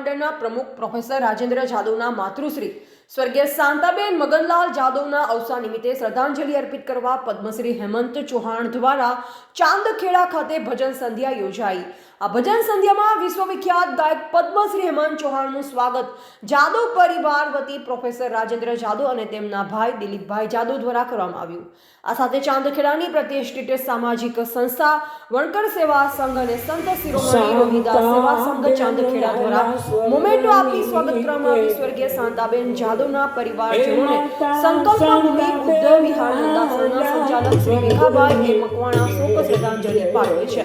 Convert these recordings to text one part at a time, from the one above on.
મહામંડળના પ્રમુખ પ્રોફેસર રાજેન્દ્ર જાદવના માતૃશ્રી, સ્વર્ગીય શાંતાબેન મગનલાલ જાદવના અવસાન નિમિત્તે શ્રદ્ધાંજલિ અર્પિત કરવા પદ્મશ્રી હેમંત ચૌહાણ દ્વારા ચાંદખેડા ખાતે ભજન સંધ્યા યોજાઈ. આ ભજન સંધ્યામાં વિશ્વવિખ્યાત ગાયક પદ્મશ્રી હેમંત ચૌહાણનું સ્વાગત જાદવ પરિવાર વતી પ્રોફેસર રાજેન્દ્ર જાદવ અને તેમના ભાઈ દિલીપભાઈ જાદવ દ્વારા કરવામાં આવ્યું. આ સાથે ચાંદખેડાની પ્રતિષ્ઠિત સામાજિક સંસ્થા, વણકર સેવા સંઘ અને સંત શિરોમણી રોહિદાસ સેવા સંઘ ચાંદખેડા દ્વારા મોમેન્ટો આપી સ્વાગત કરવામાં આવી. સ્વર્ગીય શાંતાબેન જાદવના પરિવારજનોને સંકલ્પ ભૂમિ ઉદ્ધવ વિહાર નંદાસરના સંચાલક શ્રી ભીખાભાઈ એ મકવાણા શોક શ્રદ્ધાંજલિ પાઠવે છે.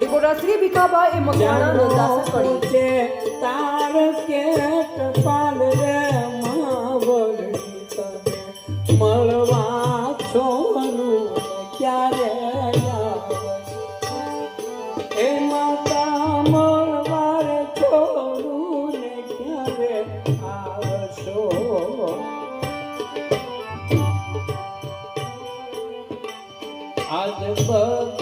Reporter Shri Bhikhabhai A Makwana Nandasar Kadi. છે તાર કે ટપાલ રે મળવા છોરું આજ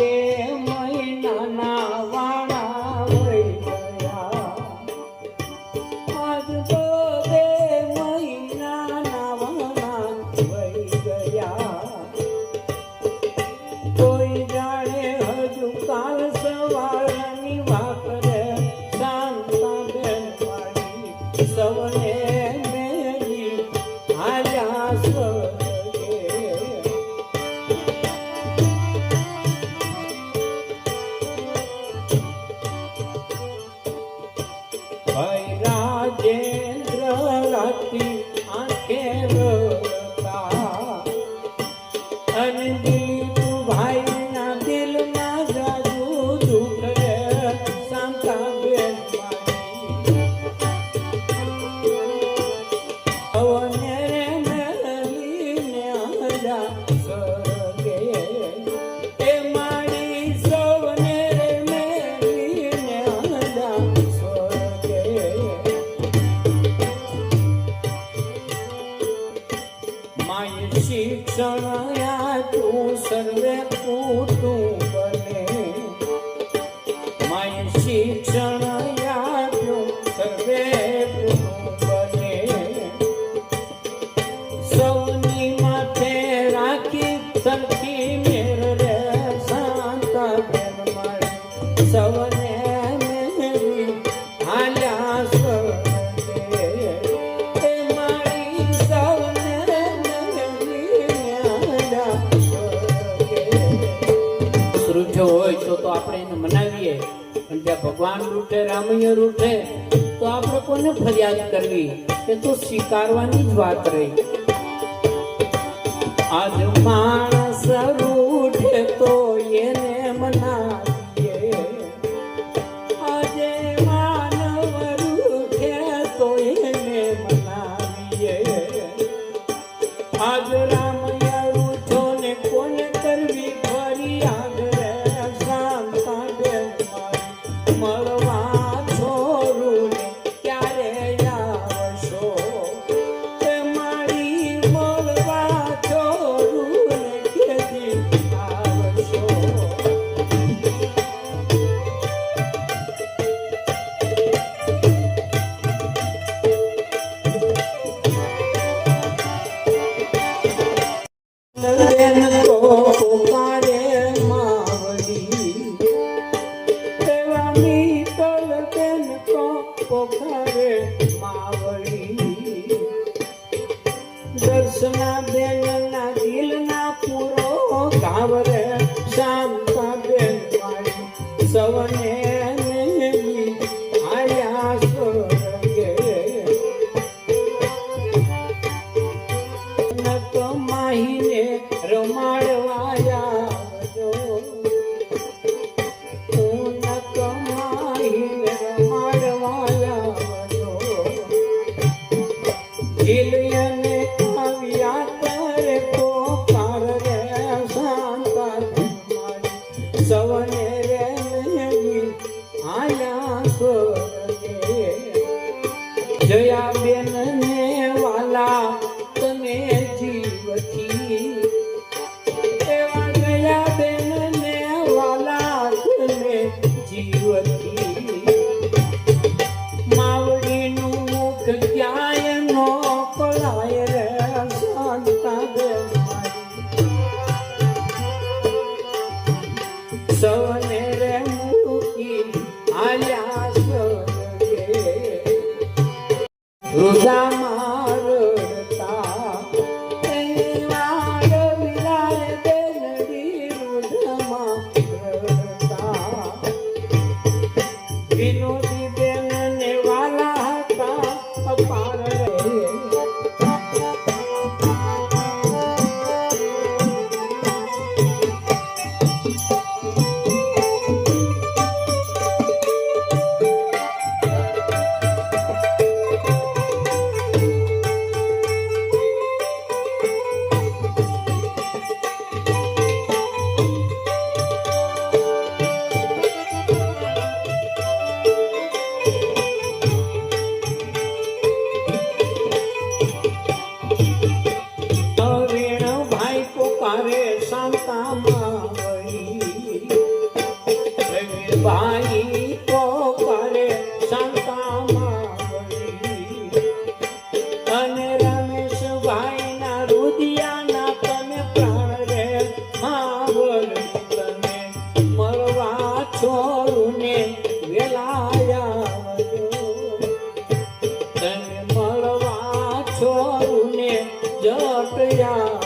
માય શિક્ષણ તું સર્વે પૂતું બને માય શિક્ષણ તું સર્વે પૂતું બને સૌની માથે રાખી સરખી મેળ રે શાંત સૌને ભગવાન રૂઠે રામૈયા રૂઠે તો આપણે કોને ફરિયાદ કરવી? એ તો સ્વીકારવાની જ વાત રહી. આજ માણસ அவர் Rosama 行对，这样。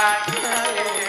Thank you.